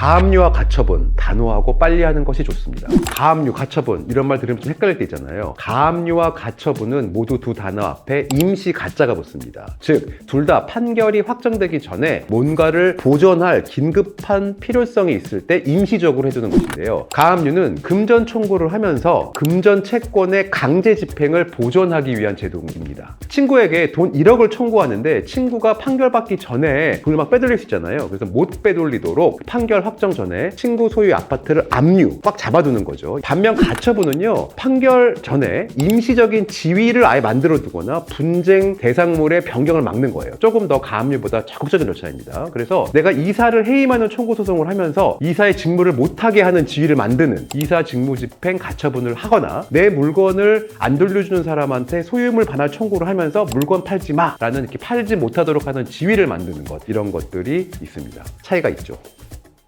가압류와 가처분 단호하고 빨리 하는 것이 좋습니다. 가압류, 가처분 이런 말 들으면 좀 헷갈릴 때 있잖아요. 가압류와 가처분은 모두 두 단어 앞에 임시 가짜가 붙습니다. 즉, 둘 다 판결이 확정되기 전에 뭔가를 보전할 긴급한 필요성이 있을 때 임시적으로 해주는 것인데요. 가압류는 금전 청구를 하면서 금전 채권의 강제 집행을 보존하기 위한 제도입니다. 친구에게 돈 1억을 청구하는데 친구가 판결받기 전에 돈을 막 빼돌릴 수 있잖아요. 그래서 못 빼돌리도록 판결 확정 전에 친구 소유 아파트를 압류, 꽉 잡아두는 거죠. 반면 가처분은요, 판결 전에 임시적인 지위를 아예 만들어 두거나 분쟁 대상물의 변경을 막는 거예요. 조금 더 가압류보다 적극적인 절차입니다. 그래서 내가 이사를 해임하는 청구 소송을 하면서 이사의 직무를 못하게 하는 지위를 만드는 이사 직무 집행 가처분을 하거나 내 물건을 안 돌려주는 사람한테 소유물 반환 청구를 하면서 물건 팔지 마라는 이렇게 팔지 못하도록 하는 지위를 만드는 것 이런 것들이 있습니다. 차이가 있죠.